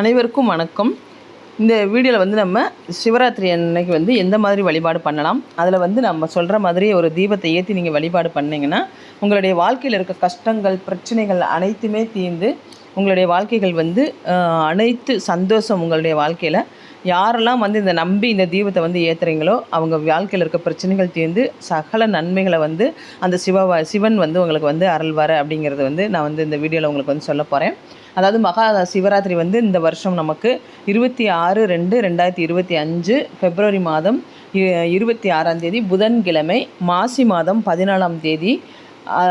அனைவருக்கும் வணக்கம். இந்த வீடியோவில் வந்து நம்ம சிவராத்திரி அன்னைக்கு வந்து எந்த மாதிரி வழிபாடு பண்ணலாம்? அதில் வந்து நம்ம சொல்கிற மாதிரி ஒரு தீபத்தை ஏற்றி நீங்கள் வழிபாடு பண்ணிங்கன்னா உங்களுடைய வாழ்க்கையில் இருக்க கஷ்டங்கள் பிரச்சனைகள் அனைத்துமே தீர்ந்து உங்களுடைய வாழ்க்கைகள் வந்து அனைத்து சந்தோஷம் உங்களுடைய வாழ்க்கையில். யாரெல்லாம் வந்து இந்த நம்பி இந்த தீபத்தை வந்து ஏற்றுறீங்களோ அவங்க வாழ்க்கையில் இருக்க பிரச்சனைகள் தீர்ந்து சகல நன்மைகளை வந்து அந்த சிவ சிவன் வந்து உங்களுக்கு வந்து அருள்வார் அப்படிங்கிறது வந்து நான் வந்து இந்த வீடியோவில் உங்களுக்கு வந்து சொல்ல போகிறேன் அதாவது மகா சிவராத்திரி வந்து இந்த வருஷம் நமக்கு இருபத்தி ஆறு ரெண்டு ரெண்டாயிரத்தி இருபத்தி அஞ்சு பிப்ரவரி மாதம் இ- இருபத்தி ஆறாம் தேதி புதன்கிழமை மாசி மாதம் பதினாலாம் தேதி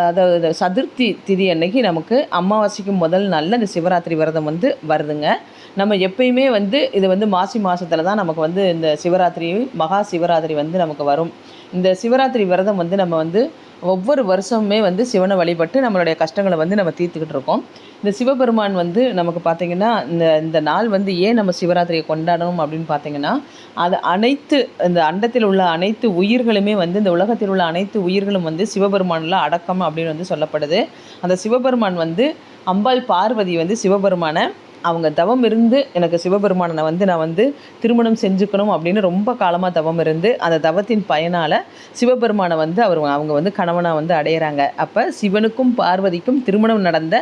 அதாவது சதுர்த்தி திதி அன்னைக்கு நமக்கு அமாவாசைக்கு முதல் நாளில் இந்த சிவராத்திரி விரதம் வந்து வருதுங்க. நம்ம எப்பயுமே வந்து இது வந்து மாசி மாதத்தில் தான் நமக்கு வந்து இந்த சிவராத்திரி மகா சிவராத்திரி வந்து நமக்கு வரும். இந்த சிவராத்திரி விரதம் வந்து நம்ம வந்து ஒவ்வொரு வருஷமுமே வந்து சிவனை வழிபட்டு நம்மளுடைய கஷ்டங்களை வந்து நம்ம தீர்த்துக்கிட்டு இருக்கோம். இந்த சிவபெருமான் வந்து நமக்கு பார்த்திங்கன்னா இந்த இந்த நாள் வந்து ஏன் நம்ம சிவராத்திரியை கொண்டாடணும் அப்படின்னு பார்த்தீங்கன்னா அது அனைத்து இந்த அண்டத்தில் உள்ள அனைத்து உயிர்களுமே வந்து இந்த உலகத்தில் உள்ள அனைத்து உயிர்களும் வந்து சிவபெருமானில் அடக்கம் அப்படின்னு வந்து சொல்லப்படுது. அந்த சிவபெருமான் வந்து அம்பாள் பார்வதி வந்து சிவபெருமானை அவங்க தவம் இருந்து எனக்கு சிவபெருமானை வந்து நான் வந்து திருமணம் செஞ்சுக்கணும் அப்படின்னு ரொம்ப காலமாக தவம் இருந்து அந்த தவத்தின் பயனால் சிவபெருமானை வந்து அவர் அவங்க வந்து கணவனாக வந்து அடையிறாங்க. அப்போ சிவனுக்கும் பார்வதிக்கும் திருமணம் நடந்த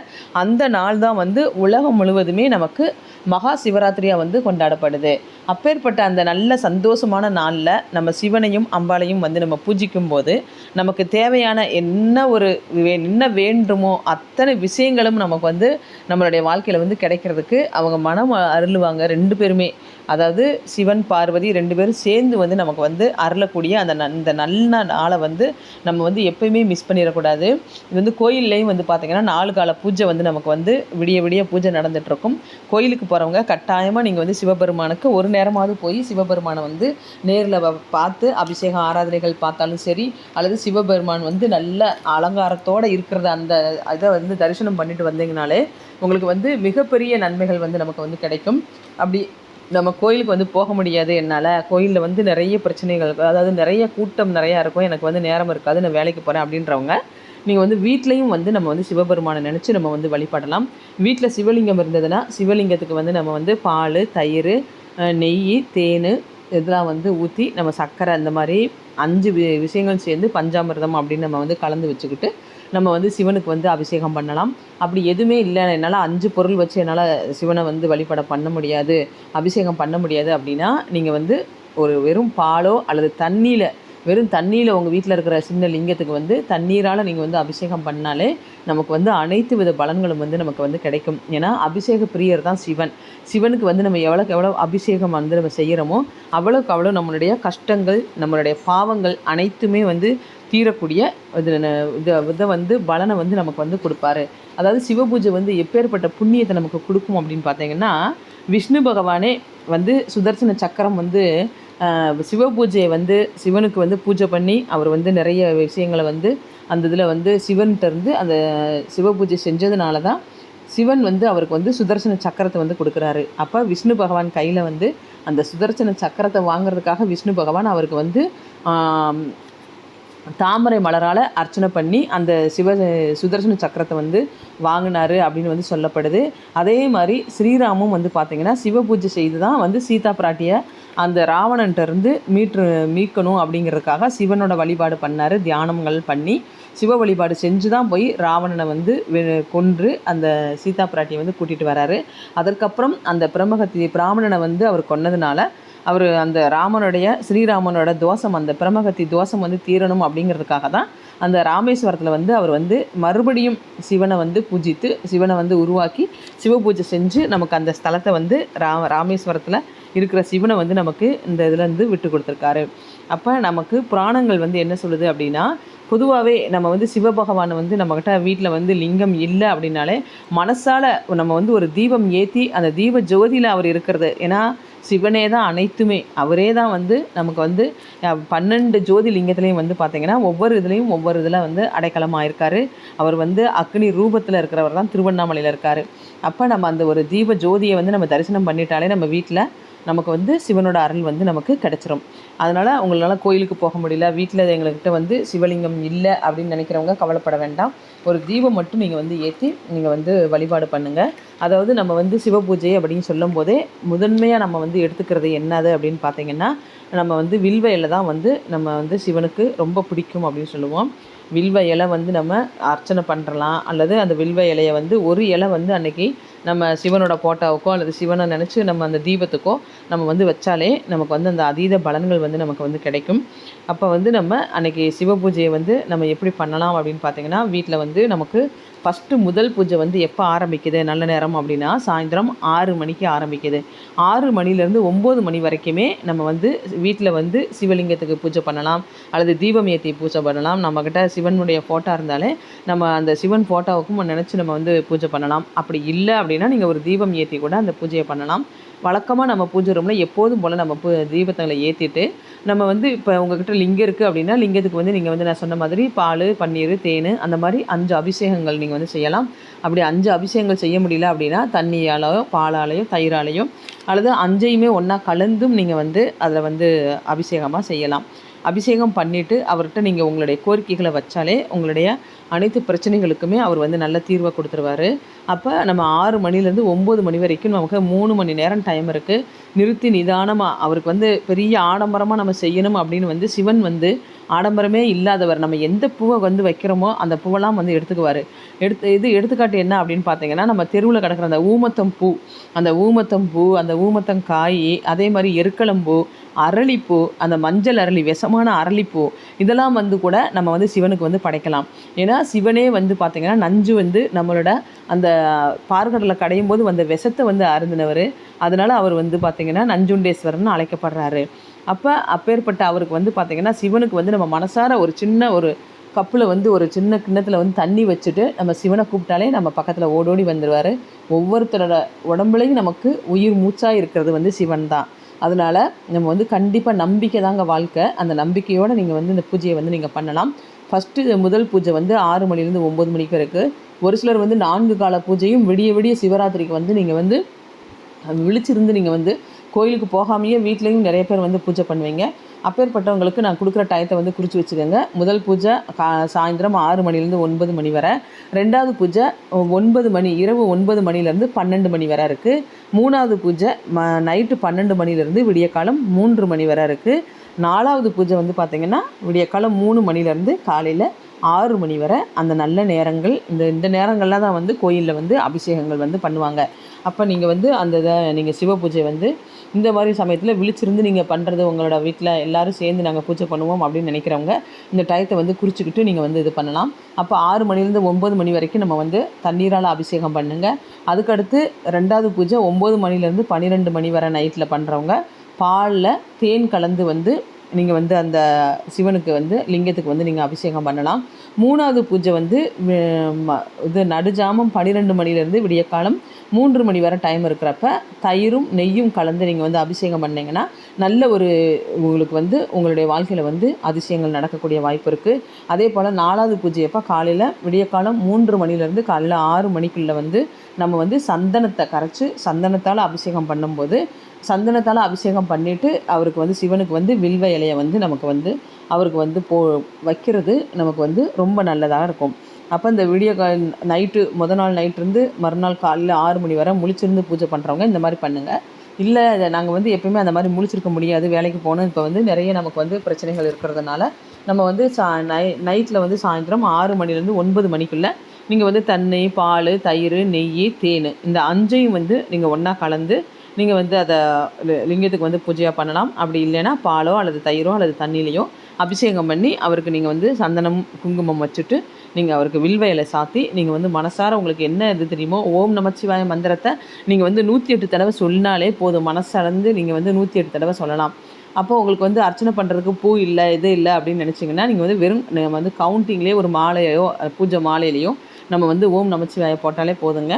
அந்த நாள் தான் வந்து உலகம் முழுவதுமே நமக்கு மகா சிவராத்திரியாக வந்து கொண்டாடப்படுது. அப்பேற்பட்ட அந்த நல்ல சந்தோஷமான நாளில் நம்ம சிவனையும் அம்பாளையும் வந்து நம்ம பூஜிக்கும் போது நமக்கு தேவையான என்ன ஒரு என்ன வேண்டுமோ அத்தனை விஷயங்களும் நமக்கு வந்து நம்மளுடைய வாழ்க்கையில் வந்து கிடைக்கிறதுக்கு அவங்க மனம் அருளுவாங்க. ரெண்டு பேருமே. அதாவது சிவன் பார்வதி ரெண்டு பேரும் சேர்ந்து வந்து நமக்கு வந்து அருளக்கூடிய அந்த ந- இந்த நல்ல நாளை வந்து நம்ம வந்து எப்பயுமே மிஸ் பண்ணிடக்கூடாது. இது வந்து கோயில்லையும் வந்து பார்த்திங்கன்னா நாலு கால பூஜை வந்து நமக்கு வந்து விடிய விடிய பூஜை நடந்துகிட்ருக்கும் இருக்கும் கோயிலுக்கு போகிறவங்க கட்டாயமாக நீங்கள் வந்து சிவபெருமானுக்கு ஒரு நேரமாவது போய் சிவபெருமானை வந்து நேரில் பார்த்து அபிஷேகம் ஆராதனைகள் பார்த்தாலும் சரி அல்லது சிவபெருமான் வந்து நல்ல அலங்காரத்தோடு இருக்கிறத அந்த இதை வந்து தரிசனம் பண்ணிட்டு வந்தீங்கனாலே உங்களுக்கு வந்து மிகப்பெரிய நன்மைகள் வந்து நமக்கு வந்து கிடைக்கும். அப்படி நம்ம கோயிலுக்கு வந்து போக முடியாது என்னால். கோயிலில் வந்து நிறைய பிரச்சனைகள் அதாவது நிறைய கூட்டம் நிறையா இருக்கும். எனக்கு வந்து நேரம் இருக்காது நான் வேலைக்கு போகிறேன் அப்படின்றவங்க நீங்கள் வந்து வீட்லேயும் வந்து நம்ம வந்து சிவபெருமானை நினச்சி நம்ம வந்து வழிபடலாம். வீட்டில் சிவலிங்கம் இருந்ததுன்னா சிவலிங்கத்துக்கு வந்து நம்ம வந்து பால் தயிர் நெய் தேன் இதெல்லாம் வந்து ஊற்றி நம்ம சர்க்கரை அந்த மாதிரி அஞ்சு வி விஷயங்கள் சேர்ந்து பஞ்சாமிர்தம் அப்படின்னு நம்ம வந்து கலந்து வச்சுக்கிட்டு நம்ம வந்து சிவனுக்கு வந்து அபிஷேகம் பண்ணலாம். அப்படி எதுவுமே இல்லை என்னால் அஞ்சு பொருள் வச்சு என்னால் சிவனை வந்து வழிபட பண்ண முடியாது அபிஷேகம் பண்ண முடியாது அப்படின்னா நீங்கள் வந்து ஒரு வெறும் பாலோ அல்லது தண்ணியில் வெறும் தண்ணியில் உங்கள் வீட்டில் இருக்கிற சின்ன லிங்கத்துக்கு வந்து தண்ணீரால் நீங்கள் வந்து அபிஷேகம் பண்ணாலே நமக்கு வந்து அனைத்து வித பலன்களும் வந்து நமக்கு வந்து கிடைக்கும். ஏன்னா அபிஷேக பிரியர் தான் சிவன். சிவனுக்கு வந்து நம்ம எவ்வளோக்கு எவ்வளோ அபிஷேகம் வந்து நம்ம செய்கிறோமோ அவ்வளோக்கு அவ்வளோ நம்மளுடைய கஷ்டங்கள் நம்மளுடைய பாவங்கள் அனைத்துமே வந்து தீரக்கூடிய இது இதை வந்து பலனை வந்து நமக்கு வந்து கொடுப்பாரு. அதாவது சிவபூஜை வந்து எப்பேற்பட்ட புண்ணியத்தை நமக்கு கொடுக்கும் அப்படின்னு பார்த்தீங்கன்னா விஷ்ணு பகவானே வந்து சுதர்சன சக்கரம் வந்து சிவ பூஜையை வந்து சிவனுக்கு வந்து பூஜை பண்ணி அவர் வந்து நிறைய விஷயங்களை வந்து அந்த இதில் வந்து சிவன்கிட்ட இருந்து அந்த சிவபூஜை செஞ்சதுனால தான் சிவன் வந்து அவருக்கு வந்து சுதர்சன சக்கரத்தை வந்து கொடுக்குறாரு. அப்போ விஷ்ணு பகவான் கையில் வந்து அந்த சுதர்சன சக்கரத்தை வாங்குறதுக்காக விஷ்ணு பகவான் அவருக்கு வந்து தாமரை மலரால் அர்ச்சனை பண்ணி அந்த சிவ சுதர்சன சக்கரத்தை வந்து வாங்கினாரு அப்படின்னு வந்து சொல்லப்படுது. அதே மாதிரி ஸ்ரீராமும் வந்து பார்த்திங்கன்னா சிவ பூஜை செய்து தான் வந்து சீதா பிராட்டியை அந்த ராவணன்ட்ட இருந்து மீட்டு மீட்கணும் அப்படிங்கிறதுக்காக சிவனோட வழிபாடு பண்ணார் தியானங்கள் பண்ணி. சிவ வழிபாடு செஞ்சு தான் போய் ராவணனை வந்து வெ- கொன்று அந்த சீதா பிராட்டியை வந்து கூட்டிகிட்டு வராரு. அதற்கப்புறம் அந்த பிரமகத்தி பிராமணனை வந்து அவர் கொன்னதுனால அவர் அந்த ராமனுடைய ஸ்ரீராமனோட தோஷம் அந்த பிரமகத்தி தோஷம் வந்து தீரணும் அப்படிங்கிறதுக்காக தான் அந்த ராமேஸ்வரத்தில் வந்து அவர் வந்து மறுபடியும் சிவனை வந்து பூஜித்து சிவனை வந்து உருவாக்கி சிவ பூஜை செஞ்சு நமக்கு அந்த ஸ்தலத்தை வந்து ரா ராமேஸ்வரத்தில் இருக்கிற சிவனை வந்து நமக்கு இந்த இதுலேருந்து விட்டு கொடுத்துருக்காரு. அப்போ நமக்கு புராணங்கள் வந்து என்ன சொல்லுது அப்படின்னா பொதுவாகவே நம்ம வந்து சிவபகவானை வந்து நம்மக்கிட்ட வீட்டில் வந்து லிங்கம் இல்லை அப்படின்னாலே மனசால் நம்ம வந்து ஒரு தீபம் ஏற்றி அந்த தீப ஜோதியில் அவர் இருக்கிறது. ஏன்னா சிவனே தான் அனைத்துமே. அவரே தான் வந்து நமக்கு வந்து பன்னெண்டு ஜோதி லிங்கத்துலேயும் வந்து பார்த்திங்கன்னா ஒவ்வொரு இதுலேயும் ஒவ்வொரு இதில் வந்து அடைக்கலமாக இருக்கார் அவர் வந்து அக்னி ரூபத்தில் இருக்கிறவர் தான் திருவண்ணாமலையில் இருக்கார். அப்போ நம்ம அந்த ஒரு தீப ஜோதியை வந்து நம்ம தரிசனம் பண்ணிட்டாலே நம்ம வீட்டில் நமக்கு வந்து சிவனோட அருள் வந்து நமக்கு கிடச்சிரும். அதனால் உங்களால் கோயிலுக்கு போக முடியல வீட்டில் எங்கள்கிட்ட வந்து சிவலிங்கம் இல்லை அப்படின்னு நினைக்கிறவங்க கவலைப்பட வேண்டாம். ஒரு தீபம் மட்டும் நீங்கள் வந்து ஏற்றி நீங்கள் வந்து வழிபாடு பண்ணுங்கள் அதாவது நம்ம வந்து சிவ பூஜை அப்படின்னு சொல்லும் போதே முதன்மையாக நம்ம வந்து எடுத்துக்கிறது என்னது அப்படின்னு பார்த்தீங்கன்னா நம்ம வந்து வில்வ இலை தான் வந்து நம்ம வந்து சிவனுக்கு ரொம்ப பிடிக்கும் அப்படின்னு சொல்லுவோம். வில்வ இலை வந்து நம்ம அர்ச்சனை பண்ணுறலாம் அல்லது அந்த வில்வ இலையை வந்து ஒரு இலை வந்து அன்றைக்கி நம்ம சிவனோட போட்டாவுக்கோ அல்லது சிவனை நினச்சி நம்ம அந்த தீபத்துக்கோ நம்ம வந்து வச்சாலே நமக்கு வந்து அந்த அதீத பலன்கள் வந்து நமக்கு வந்து கிடைக்கும். அப்போ வந்து நம்ம அன்னைக்கு சிவ பூஜையை வந்து நம்ம எப்படி பண்ணலாம் அப்படின்னு பார்த்தீங்கன்னா வீட்டில் வந்து நமக்கு ஃபஸ்ட்டு முதல் பூஜை வந்து எப்போ ஆரம்பிக்குது? நல்ல நேரம் அப்படின்னா சாயந்தரம் ஆறு மணிக்கு ஆரம்பிக்குது. ஆறு மணிலேருந்து ஒம்பது மணி வரைக்குமே நம்ம வந்து வீட்டில் வந்து சிவலிங்கத்துக்கு பூஜை பண்ணலாம். அல்லது தீபம் ஏற்றி பூஜை பண்ணலாம். நம்மக்கிட்ட சிவனுடைய ஃபோட்டோ இருந்தாலே நம்ம அந்த சிவன் ஃபோட்டோவுக்கும் நினச்சி நம்ம வந்து பூஜை பண்ணலாம். அப்படி இல்லை அப்படின்னா நீங்கள் ஒரு தீபம் ஏற்றி கூட அந்த பூஜையை பண்ணலாம். வழக்கமாக நம்ம பூஜை ரூமில் எப்போதும் போல் நம்ம பூ தீபத்தங்களை ஏற்றிட்டு நம்ம வந்து இப்போ உங்ககிட்ட லிங்கம் இருக்குது அப்படின்னா லிங்கத்துக்கு வந்து நீங்கள் வந்து நான் சொன்ன மாதிரி பால் பன்னீர் தேன் அந்த மாதிரி அஞ்சு அபிஷேகங்கள் நீங்கள் வந்து செய்யலாம். அப்படி அஞ்சு அபிஷேகங்கள் செய்ய முடியல அப்படின்னா தண்ணியாலையோ பாலாலேயோ தயிராலேயோ அல்லது அஞ்சையுமே ஒன்றா கலந்தும் நீங்கள் வந்து அதில் வந்து அபிஷேகமாக செய்யலாம். அபிஷேகம் பண்ணிவிட்டு அவர்கிட்ட நீங்கள் உங்களுடைய கோரிக்கைகளை வச்சாலே உங்களுடைய அனைத்து பிரச்சனைகளுக்குமே அவர் வந்து நல்ல தீர்வை கொடுத்துருவாரு. அப்போ நம்ம ஆறு மணிலேருந்து ஒம்பது மணி வரைக்கும் நமக்கு மூணு மணி நேரம் டைம் இருக்குது நிறுத்தி நிதானமாக அவருக்கு வந்து பெரிய ஆடம்பரமாக நம்ம செய்யணும் அப்படின்னு வந்து சிவன் வந்து ஆடம்பரமே இல்லாதவர். நம்ம எந்த பூவை வந்து வைக்கிறோமோ அந்த பூவெல்லாம் வந்து எடுத்துக்குவார். எடுத்து இது எடுத்துக்காட்டு என்ன அப்படின்னு பார்த்தீங்கன்னா நம்ம தெருவில் கிடக்கிற அந்த ஊமத்தம் பூ அந்த ஊமத்தம் பூ அந்த ஊமத்தம் காய் அதே மாதிரி எருக்களம்பூ அரளிப்பூ அந்த மஞ்சள் அரளி விஷமான அரளிப்பூ இதெல்லாம் வந்து கூட நம்ம வந்து சிவனுக்கு வந்து படைக்கலாம். ஏன்னா சிவனே வந்து பார்த்திங்கன்னா நஞ்சு வந்து நம்மளோட அந்த பார்கடலை கடையும் போது வந்த விஷத்தை வந்து அருந்தினவர். அதனால் அவர் வந்து பார்த்திங்கன்னா நஞ்சுண்டேஸ்வரன் அழைக்கப்படுறாரு. அப்போ அப்பேற்பட்ட அவருக்கு வந்து பார்த்திங்கன்னா சிவனுக்கு வந்து நம்ம மனசார ஒரு சின்ன ஒரு கப்பில் வந்து ஒரு சின்ன கிண்ணத்தில் வந்து தண்ணி வச்சுட்டு நம்ம சிவனை கூப்பிட்டாலே நம்ம பக்கத்தில் ஓடோடி வந்துடுவார் ஒவ்வொருத்தரோட உடம்புலையும் நமக்கு உயிர் மூச்சாக இருக்கிறது வந்து சிவன் தான். அதனால் நம்ம வந்து கண்டிப்பாக நம்பிக்கை தாங்க வாழ்க்கை. அந்த நம்பிக்கையோடு நீங்கள் வந்து இந்த பூஜையை வந்து நீங்கள் பண்ணலாம். ஃபஸ்ட்டு முதல் பூஜை வந்து ஆறு மணிலேருந்து ஒம்பது மணிக்கு இருக்குது ஒரு சிலர் வந்து நான்கு கால பூஜையும் விடிய விடிய சிவராத்திரிக்கு வந்து நீங்கள் வந்து விழிச்சிருந்து நீங்கள் வந்து கோயிலுக்கு போகாமையே வீட்லேயும் நிறைய பேர் வந்து பூஜை பண்ணுவீங்க. அப்பேற்பட்டவங்களுக்கு நான் கொடுக்குற டயத்தை வந்து குறித்து வச்சுக்கோங்க. முதல் பூஜை கா சாயந்தரம் ஆறு மணிலேருந்து ஒன்பது மணி வரை. ரெண்டாவது பூஜை ஒன்பது மணி இரவு ஒன்பது மணிலேருந்து பன்னெண்டு மணி வரை இருக்குது மூணாவது பூஜை ம நைட்டு பன்னெண்டு மணிலேருந்து விடிய காலம் மூன்று மணி வரை இருக்குது நாலாவது பூஜை வந்து பார்த்திங்கன்னா விடிய காலம் மூணு மணிலேருந்து காலையில் ஆறு மணி வரை. அந்த நல்ல நேரங்கள் இந்த இந்த நேரங்களில் தான் வந்து கோயிலில் வந்து அபிஷேகங்கள் வந்து பண்ணுவாங்க. அப்போ நீங்கள் வந்து அந்த இதை நீங்கள் சிவ பூஜை வந்து இந்த மாதிரி சமயத்தில் விழிச்சிருந்து நீங்கள் பண்ணுறது உங்களோட வீட்டில் எல்லோரும் சேர்ந்து நாங்கள் பூஜை பண்ணுவோம் அப்படின்னு நினைக்கிறவங்க இந்த டயத்தை வந்து குறிச்சிக்கிட்டு நீங்கள் வந்து இது பண்ணலாம். அப்போ ஆறு மணிலேருந்து ஒம்பது மணி வரைக்கும் நம்ம வந்து தண்ணீரால் அபிஷேகம் பண்ணுங்கள் அதுக்கடுத்து ரெண்டாவது பூஜை ஒம்பது மணிலேருந்து பன்னிரெண்டு மணி வரை நைட்டில் பண்ணுறவங்க பாலில் தேன் கலந்து வந்து நீங்கள் வந்து அந்த சிவனுக்கு வந்து லிங்கத்துக்கு வந்து நீங்கள் அபிஷேகம் பண்ணலாம். மூணாவது பூஜை வந்து இது நடுஜாமம் பன்னிரெண்டு மணிலேருந்து விடிய காலம் மூன்று மணி வரை டைம் இருக்கிறப்ப தயிரும் நெய்யும் கலந்து நீங்கள் வந்து அபிஷேகம் பண்ணிங்கன்னா நல்ல ஒரு உங்களுக்கு வந்து உங்களுடைய வாழ்க்கையில் வந்து அதிசயங்கள் நடக்கக்கூடிய வாய்ப்பு இருக்குது அதே போல் நாலாவது பூஜையப்போ காலையில் விடிய காலம் மூன்று மணிலேருந்து காலையில் ஆறு மணிக்குள்ளே வந்து நம்ம வந்து சந்தனத்தை கரைச்சி சந்தனத்தால் அபிஷேகம் பண்ணும்போது சந்தனத்தால் அபிஷேகம் பண்ணிவிட்டு அவருக்கு வந்து சிவனுக்கு வந்து வில்வ இலையை வந்து நமக்கு வந்து அவருக்கு வந்து போ வைக்கிறது நமக்கு வந்து ரொம்ப நல்லதாக இருக்கும். அப்போ இந்த வீடியோ நைட்டு முத நாள் நைட்லேருந்து மறுநாள் காலையில் ஆறு மணி வரை முழிச்சிருந்து பூஜை பண்ணுறவங்க இந்த மாதிரி பண்ணுங்கள் இல்லை நாங்கள் வந்து எப்பயுமே அந்த மாதிரி முழிச்சிருக்க முடியாது வேலைக்கு போகணும். இப்போ வந்து நிறைய நமக்கு வந்து பிரச்சனைகள் இருக்கிறதுனால நம்ம வந்து சா நை நைட்டில் வந்து சாயந்தரம் ஆறு மணிலேருந்து ஒன்பது மணிக்குள்ளே நீங்கள் வந்து தண்ணி பால் தயிர் நெய் தேன் இந்த அஞ்சையும் வந்து நீங்கள் ஒன்றா கலந்து நீங்கள் வந்து அதை லிங்கத்துக்கு வந்து பூஜையாக பண்ணலாம். அப்படி இல்லைன்னா பாலோ அல்லது தயிரோ அல்லது தண்ணியிலையோ அபிஷேகம் பண்ணி அவருக்கு நீங்கள் வந்து சந்தனம் குங்குமம் வச்சுட்டு நீங்கள் அவருக்கு வில்வையில் சாத்தி நீங்கள் வந்து மனசார உங்களுக்கு என்ன இது தெரியுமோ ஓம் நமச்சிவாய மந்திரத்தை நீங்கள் வந்து நூற்றி எட்டு தடவை சொன்னாலே போதும். மனசளந்து நீங்கள் வந்து நூற்றி எட்டு தடவை சொல்லலாம். அப்போ உங்களுக்கு வந்து அர்ச்சனை பண்ணுறதுக்கு பூ இல்லை இது இல்லை அப்படின்னு நினச்சிங்கன்னா நீங்கள் வந்து வெறும் நம்ம வந்து கவுண்டிங்லேயே ஒரு மாலையோ பூஜை மாலையிலையோ நம்ம வந்து ஓம் நமச்சிவாய போட்டாலே போதுங்க.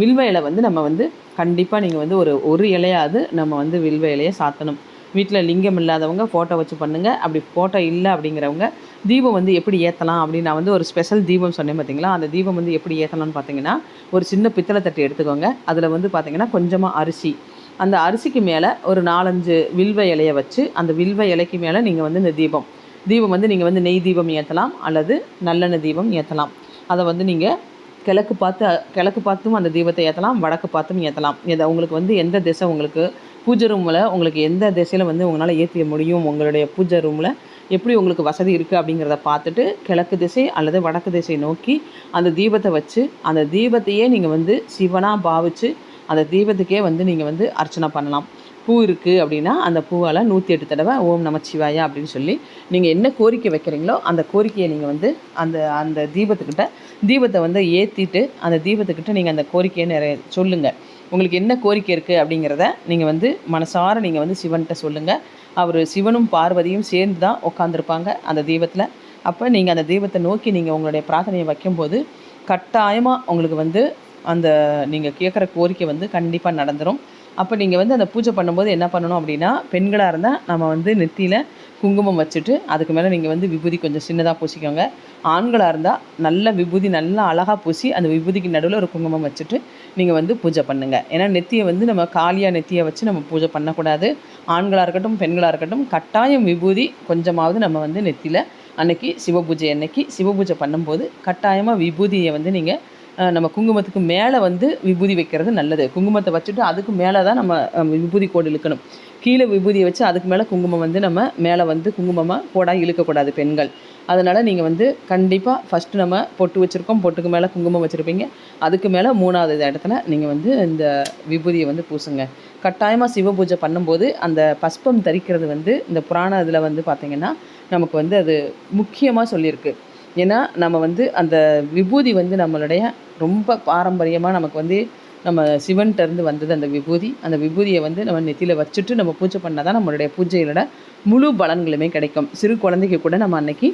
வில்வ இலை வந்து நம்ம வந்து கண்டிப்பாக நீங்கள் வந்து ஒரு ஒரு இலையாவது நம்ம வந்து வில்வ இலையை சாத்தணும். வீட்டில் லிங்கம் இல்லாதவங்க ஃபோட்டோ வச்சு பண்ணுங்கள் அப்படி ஃபோட்டோ இல்லை அப்படிங்கிறவங்க தீபம் வந்து எப்படி ஏற்றலாம் அப்படின்னு நான் வந்து ஒரு ஸ்பெஷல் தீபம் சொன்னேன் பார்த்தீங்களா அந்த தீபம் வந்து எப்படி ஏற்றலாம்னு பார்த்தீங்கன்னா ஒரு சின்ன பித்தளை தட்டு எடுத்துக்கோங்க. அதில் வந்து பார்த்திங்கன்னா கொஞ்சமாக அரிசி. அந்த அரிசிக்கு மேலே ஒரு நாலஞ்சு வில்வ இலையை வச்சு அந்த வில்வ இலைக்கு மேலே நீங்கள் வந்து இந்த தீபம். தீபம் வந்து நீங்கள் வந்து நெய் தீபம் ஏற்றலாம் அல்லது நல்லெண்ணெய் தீபம் ஏற்றலாம் அதை வந்து நீங்கள் கிழக்கு பார்த்து கிழக்கு பார்த்தும் அந்த தீபத்தை ஏற்றலாம் வடக்கு பார்த்தும் ஏற்றலாம் எதை உங்களுக்கு வந்து எந்த திசை உங்களுக்கு பூஜை ரூமில் உங்களுக்கு எந்த திசையில் வந்து உங்களால் ஏற்றிய முடியும் உங்களுடைய பூஜை ரூமில் எப்படி உங்களுக்கு வசதி இருக்குது அப்படிங்கிறத பார்த்துட்டு கிழக்கு திசை அல்லது வடக்கு திசை நோக்கி அந்த தீபத்தை வச்சு அந்த தீபத்தையே நீங்கள் வந்து சிவனாக பாவிச்சு அந்த தீபத்துக்கே வந்து நீங்கள் வந்து அர்ச்சனை பண்ணலாம். பூ இருக்குது அப்படின்னா அந்த பூவால் நூற்றி எட்டு தடவை ஓம் நமச்சிவாயா அப்படின்னு சொல்லி நீங்கள் என்ன கோரிக்கை வைக்கிறீங்களோ அந்த கோரிக்கையை நீங்கள் வந்து அந்த அந்த தீபத்துக்கிட்ட தீபத்தை வந்து ஏற்றிட்டு அந்த தீபத்துக்கிட்ட நீங்கள் அந்த கோரிக்கையை நிறைய சொல்லுங்கள் உங்களுக்கு என்ன கோரிக்கை இருக்குது அப்படிங்கிறத நீங்கள் வந்து மனசார நீங்கள் வந்து சிவன்கிட்ட சொல்லுங்கள் அவர் சிவனும் பார்வதியும் சேர்ந்து தான் உட்காந்துருப்பாங்க அந்த தீபத்தில். அப்போ நீங்கள் அந்த தீபத்தை நோக்கி நீங்கள் உங்களுடைய பிரார்த்தனையை வைக்கும்போது கட்டாயமாக உங்களுக்கு வந்து அந்த நீங்கள் கேட்குற கோரிக்கை வந்து கண்டிப்பாக நடந்துடும் அப்போ நீங்கள் வந்து அந்த பூஜை பண்ணும்போது என்ன பண்ணணும் அப்படின்னா பெண்களாக இருந்தால் நம்ம வந்து நெத்தியில் குங்குமம் வச்சுட்டு அதுக்கு மேலே நீங்கள் வந்து விபூதி கொஞ்சம் சின்னதாக பூசிக்கோங்க. ஆண்களாக இருந்தால் நல்ல விபூதி நல்லா அழகாக பூசி அந்த விபூதிக்கு நடுவில் ஒரு குங்குமம் வச்சுட்டு நீங்கள் வந்து பூஜை பண்ணுங்கள் ஏன்னா நெத்தியை வந்து நம்ம காலியாக நெத்தியை வச்சு நம்ம பூஜை பண்ணக்கூடாது. ஆண்களாக இருக்கட்டும் பெண்களாக இருக்கட்டும் கட்டாயம் விபூதி கொஞ்சமாவது நம்ம வந்து நெத்தியில் அன்னைக்கு சிவபூஜை அன்னைக்கு சிவபூஜை பண்ணும்போது கட்டாயமாக விபூதியை வந்து நீங்கள் நம்ம குங்குமத்துக்கு மேலே வந்து விபூதி வைக்கிறது நல்லது. குங்குமத்தை வச்சுட்டு அதுக்கு மேலே தான் நம்ம விபூதி கோடு இழுக்கணும். கீழே விபூதியை வச்சு அதுக்கு மேலே குங்குமம் வந்து நம்ம மேலே வந்து குங்குமமாக கோடாக இழுக்கக்கூடாது பெண்கள். அதனால் நீங்கள் வந்து கண்டிப்பாக ஃபஸ்ட்டு நம்ம பொட்டு வச்சுருக்கோம். பொட்டுக்கு மேலே குங்குமம் வச்சுருப்பீங்க. அதுக்கு மேலே மூணாவது இடத்துல நீங்கள் வந்து இந்த விபூதியை வந்து பூசுங்க. கட்டாயமாக சிவ பூஜை பண்ணும்போது அந்த பஸ்பம் தரிக்கிறது வந்து இந்த புராண இதில் வந்து பார்த்திங்கன்னா நமக்கு வந்து அது முக்கியமாக சொல்லியிருக்கு. ஏன்னா நம்ம வந்து அந்த விபூதி வந்து நம்மளுடைய ரொம்ப பாரம்பரியமாக நமக்கு வந்து நம்ம சிவன்கிட்டருந்து வந்தது அந்த விபூதி. அந்த விபூதியை வந்து நம்ம நெத்தியில் வச்சுட்டு நம்ம பூஜை பண்ணால் தான் நம்மளுடைய பூஜைகளோட முழு பலன்களுமே கிடைக்கும். சிறு குழந்தைக்கு கூட நம்ம அன்னைக்கு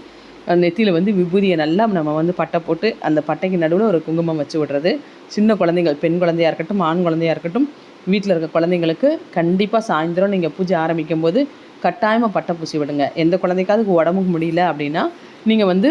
நெத்தியில் வந்து விபூதியை நல்லா நம்ம வந்து பட்டை போட்டு அந்த பட்டைக்கு நடுவில் ஒரு குங்குமம் வச்சு விடுறது. சின்ன குழந்தைகள் பெண் குழந்தையாக இருக்கட்டும் ஆண் குழந்தையாக இருக்கட்டும் வீட்டில் இருக்க குழந்தைங்களுக்கு கண்டிப்பாக சாயந்தரம் நீங்கள் பூஜை ஆரம்பிக்கும் போது கட்டாயமாக பட்டை பூசி விடுங்க. எந்த குழந்தைக்காவது உடம்புக்கு முடியல அப்படின்னா நீங்கள் வந்து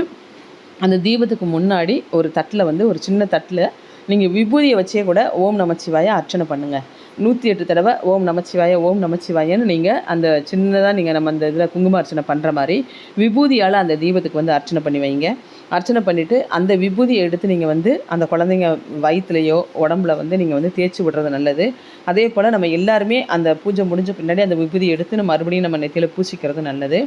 அந்த தீபத்துக்கு முன்னாடி ஒரு தட்டில் வந்து ஒரு சின்ன தட்டில் நீங்கள் விபூதியை வச்சே கூட ஓம் நமச்சிவாய அர்ச்சனை பண்ணுங்கள் நூற்றி எட்டு தடவை ஓம் நமச்சிவாய ஓம் நமச்சிவாயன்னு நீங்கள் அந்த சின்னதாக நீங்கள் நம்ம அந்த இதில் குங்கும அர்ச்சனை பண்ணுற மாதிரி விபூதியால் அந்த தீபத்துக்கு வந்து அர்ச்சனை பண்ணி வைங்க. அர்ச்சனை பண்ணிவிட்டு அந்த விபூதியை எடுத்து நீங்கள் வந்து அந்த குழந்தைங்க வயிற்றுலையோ உடம்புல வந்து நீங்கள் வந்து தேய்ச்சி விடுறது நல்லது. அதே போல் நம்ம எல்லாருமே அந்த பூஜை முடிஞ்ச பின்னாடி அந்த விபூதி எடுத்து நம்ம மறுபடியும் நம்ம நெத்தியில் பூசிக்கிறது நல்லது.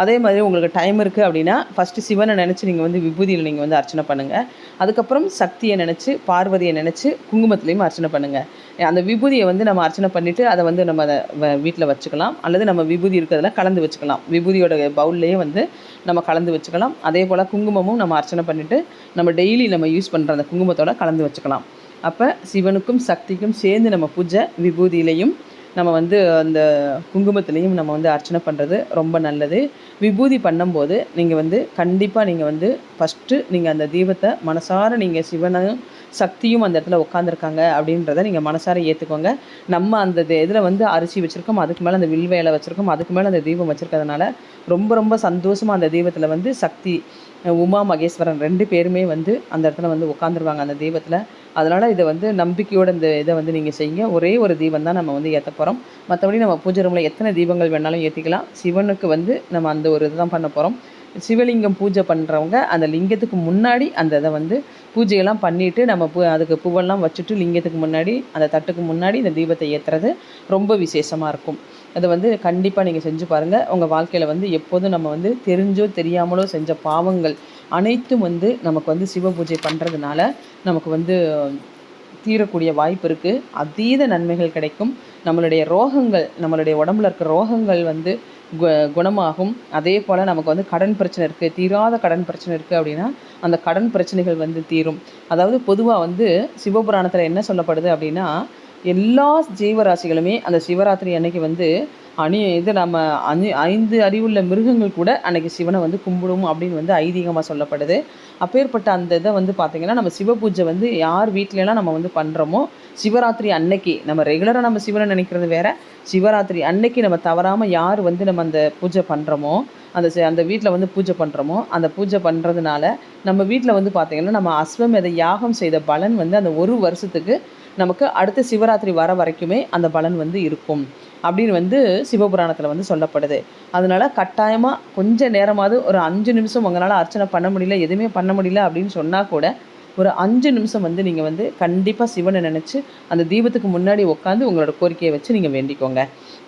அதே மாதிரி உங்களுக்கு டைம் இருக்குது அப்படின்னா ஃபஸ்ட்டு சிவனை நினச்சி நீங்கள் வந்து விபூதியில் நீங்கள் வந்து அர்ச்சனை பண்ணுங்கள் அதுக்கப்புறம் சக்தியை நினச்சி பார்வதியை நினச்சி குங்குமத்துலேயும் அர்ச்சனை பண்ணுங்கள் அந்த விபூதியை வந்து நம்ம அர்ச்சனை பண்ணிவிட்டு அதை வந்து நம்ம அதை வீட்டில் வச்சுக்கலாம். அல்லது நம்ம விபூதி இருக்கிறதுல கலந்து வச்சுக்கலாம். விபூதியோட பவுல்லையே வந்து நம்ம கலந்து வச்சுக்கலாம். அதே போல் குங்குமமும் நம்ம அர்ச்சனை பண்ணிவிட்டு நம்ம டெய்லி நம்ம யூஸ் பண்ணுற அந்த குங்குமத்தோட கலந்து வச்சுக்கலாம். அப்போ சிவனுக்கும் சக்திக்கும் சேர்ந்து நம்ம பூஜை விபூதியிலையும் நம்ம வந்து அந்த குங்குமத்துலேயும் நம்ம வந்து அர்ச்சனை பண்ணுறது ரொம்ப நல்லது. விபூதி பண்ணும்போது நீங்கள் வந்து கண்டிப்பாக நீங்கள் வந்து ஃபஸ்ட்டு நீங்கள் அந்த தீபத்தை மனசார நீங்கள் சிவனும் சக்தியும் அந்த இடத்துல உட்காந்துருக்காங்க அப்படின்றத நீங்கள் மனசார ஏற்றுக்கோங்க நம்ம அந்த இதில் வந்து அரிசி வச்சுருக்கோம் அதுக்கு மேலே அந்த வில்வேலை வச்சுருக்கோம் அதுக்கு மேலே அந்த தீபம் வச்சுருக்கிறதுனால ரொம்ப ரொம்ப சந்தோஷமாக அந்த தீபத்தில் வந்து சக்தி உமா மகேஸ்வரன் ரெண்டு பேருமே வந்து அந்த இடத்துல வந்து உட்காந்துருவாங்க அந்த தெய்வத்தில் அதனால் இதை வந்து நம்பிக்கையோட இந்த இதை வந்து நீங்கள் செய்யுங்க. ஒரே ஒரு தீபம் தான் நம்ம வந்து ஏற்ற போகிறோம் மற்றபடி நம்ம பூஜை ரூமில் எத்தனை தீபங்கள் வேணாலும் ஏற்றிக்கலாம் சிவனுக்கு வந்து நம்ம அந்த ஒரு இதுதான் பண்ண போகிறோம் சிவலிங்கம் பூஜை பண்ணுறவங்க அந்த லிங்கத்துக்கு முன்னாடி அந்த இதை வந்து பூஜையெல்லாம் பண்ணிவிட்டு நம்ம பூ அதுக்கு பூவெல்லாம் வச்சுட்டு லிங்கத்துக்கு முன்னாடி அந்த தட்டுக்கு முன்னாடி இந்த தீபத்தை ஏற்றுறது ரொம்ப விசேஷமாக இருக்கும். அதை வந்து கண்டிப்பாக நீங்கள் செஞ்சு பாருங்கள் உங்கள் வாழ்க்கையில் வந்து எப்போதும் நம்ம வந்து தெரிஞ்சோ தெரியாமலோ செஞ்ச பாவங்கள் அனைத்தும் வந்து நமக்கு வந்து சிவ பூஜை பண்ணுறதுனால நமக்கு வந்து தீரக்கூடிய வாய்ப்பு இருக்குது அதீத நன்மைகள் கிடைக்கும். நம்மளுடைய ரோகங்கள் நம்மளுடைய உடம்புல இருக்க ரோகங்கள் வந்து கு குணமாகும். அதே போல் நமக்கு வந்து கடன் பிரச்சனை இருக்குது தீராத கடன் பிரச்சனை இருக்குது அப்படின்னா அந்த கடன் பிரச்சனைகள் வந்து தீரும். அதாவது பொதுவாக வந்து சிவபுராணத்தில் என்ன சொல்லப்படுது அப்படின்னா எல்லா ஜீவராசிகளுமே அந்த சிவராத்திரி அன்னைக்கு வந்து அணி இது நம்ம அணி ஐந்து அறிவுள்ள மிருகங்கள் கூட அன்னைக்கு சிவனை வந்து கும்பிடும் அப்படின்னு வந்து ஐதீகமாக சொல்லப்படுது. அப்பேற்பட்ட அந்த இதை வந்து பார்த்திங்கன்னா நம்ம சிவ பூஜை வந்து யார் வீட்டிலலாம் நம்ம வந்து பண்ணுறோமோ சிவராத்திரி அன்னைக்கு நம்ம ரெகுலராக நம்ம சிவனை நினைக்கிறது வேற. சிவராத்திரி அன்னைக்கு நம்ம தவறாமல் யார் வந்து நம்ம அந்த பூஜை பண்ணுறோமோ அந்த அந்த வீட்டில் வந்து பூஜை பண்ணுறோமோ அந்த பூஜை பண்ணுறதுனால நம்ம வீட்டில் வந்து பார்த்திங்கன்னா நம்ம அஸ்வமேத யாகம் செய்த பலன் வந்து அந்த ஒரு வருஷத்துக்கு நமக்கு அடுத்த சிவராத்திரி வர வரைக்குமே அந்த பலன் வந்து இருக்கும். அப்படின்னு வந்து சிவபுராணத்தில் வந்து சொல்லப்படுது. அதனால கட்டாயமாக கொஞ்ச நேரமாவது ஒரு அஞ்சு நிமிஷம் உங்களால் அர்ச்சனை பண்ண முடியல எதுவுமே பண்ண முடியல அப்படின்னு சொன்னால் கூட ஒரு அஞ்சு நிமிஷம் வந்து நீங்கள் வந்து கண்டிப்பாக சிவனை நினச்சி அந்த தீபத்துக்கு முன்னாடி உட்காந்து உங்களோட கோரிக்கையை வச்சு நீங்கள் வேண்டிக்கோங்க.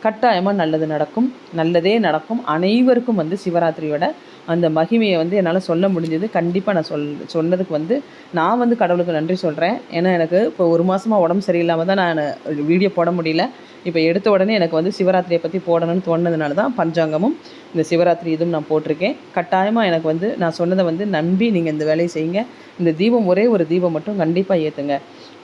கட்டாயமாக நல்லது நடக்கும் நல்லதே நடக்கும். அனைவருக்கும் வந்து சிவராத்திரியோட அந்த மகிமையை வந்து என்னால் சொல்ல முடிஞ்சது. கண்டிப்பாக நான் சொல் சொன்னதுக்கு வந்து நான் வந்து கடவுளுக்கு நன்றி சொல்கிறேன் ஏன்னா எனக்கு இப்போ ஒரு மாதமாக உடம்பு சரியில்லாமல் தான் நான் வீடியோ போட முடியல. இப்போ எடுத்த உடனே எனக்கு வந்து சிவராத்திரியை பற்றி போடணும்னு தோணுனதுனால தான் பஞ்சாங்கமும் இந்த சிவராத்திரி இதுவும் நான் போட்டிருக்கேன். கட்டாயமாக எனக்கு வந்து நான் சொன்னதை வந்து நம்பி நீங்கள் இந்த வேலையை செய்யுங்க. இந்த தீபம் ஒரே ஒரு தீபம் மட்டும் கண்டிப்பாக ஏற்றுங்க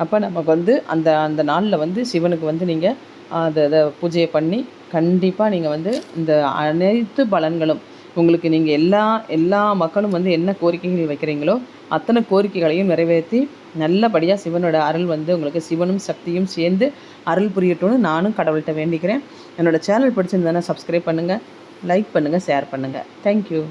அப்போ நமக்கு வந்து அந்த அந்த நாளில் வந்து சிவனுக்கு வந்து நீங்கள் அதை அதை பூஜையை பண்ணி கண்டிப்பாக நீங்கள் வந்து இந்த அனைத்து பலன்களும் உங்களுக்கு நீங்கள் எல்லா எல்லா மக்களும் வந்து என்ன கோரிக்கைகள் வைக்கிறீங்களோ அத்தனை கோரிக்கைகளையும் நிறைவேற்றி நல்லபடியாக சிவனோட அருள் வந்து உங்களுக்கு சிவனும் சக்தியும் சேர்ந்து அருள் புரியட்டும்னு நானும் கடவுள்கிட்ட வேண்டிக்கிறேன். என்னோடய சேனல் பிடிச்சிருந்தேன்னா சப்ஸ்கிரைப் பண்ணுங்கள் லைக் பண்ணுங்கள் ஷேர் பண்ணுங்கள் தேங்க்யூ